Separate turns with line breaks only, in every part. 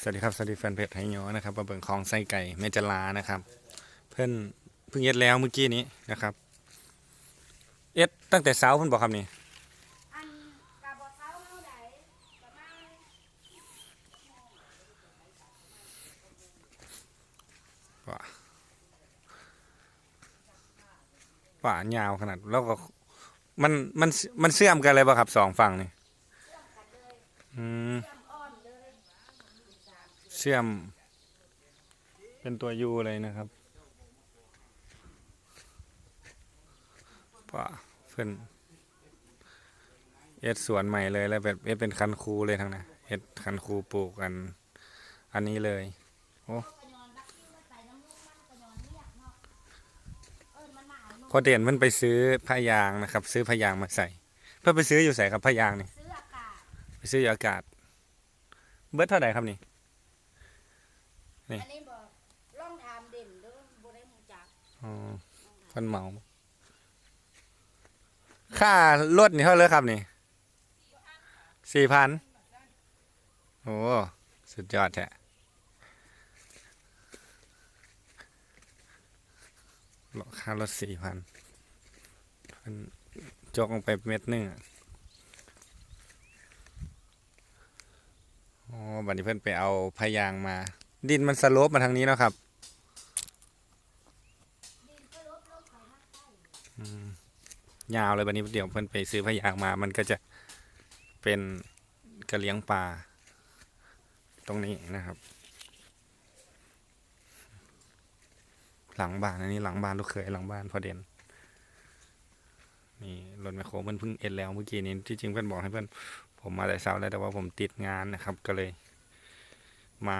สวัสดีครับสวัสดีแฟนเพจไทยโยนะครับมาเบิ่งของไส้ไก่แม่จลานะครับ เพื่อนเพิ่งเอ็ดแล้วเมื่อกี้นี้นะครับ เอ็ดตั้งแต่เช้าเพิ่อนบอกครับนี่
อันกะบ่าป่า
ว่ายาวขนาดแล้วก็มันมันมันเชื่อมกันเลยป่ะครับสองฝั่งนี่อืม
เชื่
อมเป็นตัวยูเลยนะครับป่าเพื่อนเอ็ดสวนใหม่เลยแล้วแบบเอ็ดเป็นคันคูเลยทั้งนั้นเอ็ดคันคูปลูกกัน อันนี้เลย
กระยอนรักที่ว่าใส่น้ำมูกมันกระยอนเรียกเนาะเอิ้นมันมาเอาเนาะ
พอเด่นมันไปซื้อผ้ายางนะครับ ซื้อผ้ายางมาใส่ เพื่อไปซื้ออยู่ใส่ครับผ้ายางนี่
ซื้ออากาศ
ไปซื้ออยู่อากาศ เบิร์ดเท่าไหร่ครับนี่ นี่
อันนี้บอกลองถามเด่นเด้อบ่ได้ฮู้จัก
อ๋อฟันเหมา ค่ารถนี่เท่าเลยครับนี่สี่พันโอ้สุดยอดแท้ค่ารถสี่พันนจกลงไปเม็ดหนึงอะอ๋อบัดนี้เพิ่นไปเอาพายางมา ดินมันสโลปมาทางนี้นะครับยาวเลยวันนี้เดี๋ยวเพิ่อนไปซื้อพะยางมา มันก็จะเป็นกระเลี้ยงปลาตรงนี้นะครับ หลังบ้านอันนี้หลังบ้านลูกเขยหลังบ้านพอเด่นนี่รถแมคโครมันเพิ่งเอ็นแล้วเมื่อกี้นี้ที่จริงเพื่อนบอกให้เพื่อนผมมาแต่เช้าแล้วแต่ว่าผมติดงานนะครับ ก็เลยมา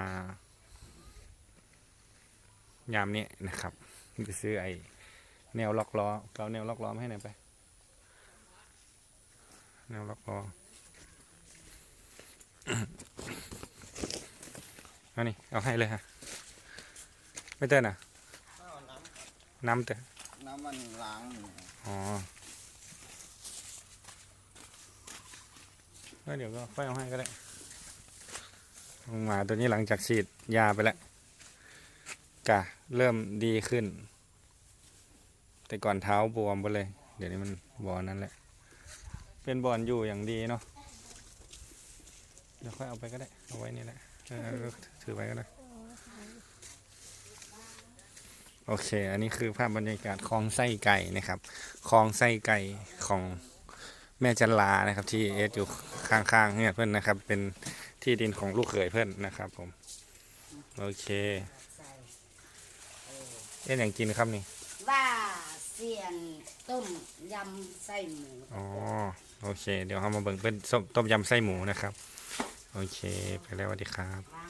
ยามนี้นะครับไปซื้อไอ้แนวล็อกล้อเอาแนวล็อกล้อมาให้หน่อยไป แนวล็อกล้อเอานี่เอาให้เลยฮะ ไม่เต้นอะ
เอาน้
น้ำเต้นำ
น้ำมันล้างนี่
อ๋อแล้วเดี๋ยวก็ค่อยเอาให้ก็ได้ลงมาตัวนี้หลังจากฉีดยาไปแล้ว กะเริ่มดีขึ้น แต่ก่อนเท้าบวมไปเลย เดี๋ยวนี้มันบอนั่นแหละ เป็นบอลอยู่อย่างดีเนาะเดี๋ยวค่อยเอาไปก็ได้ เอาไว้นี่แหละถือไว้ก็ได้ โอเค อันนี้คือภาพบรรยากาศคลองไส้ไก่นะครับคลองไส้ไก่ของแม่จันลานะครับ ที่เอสอยู่ข้างๆเนี่ยเพื่อนนะครับ เป็นที่ดินของลูกเขยเพื่อนนะครับผม โอเค เอ็นอย่างกินครับนี่
ว่าเสียนต้มยำไส้หมู
อ๋อ โอเค เดี๋ยวเรามาเบิ่งเป็นส้มต้มยำไส้หมูนะครับ โอเค ไปแล้วสวัสดีครับ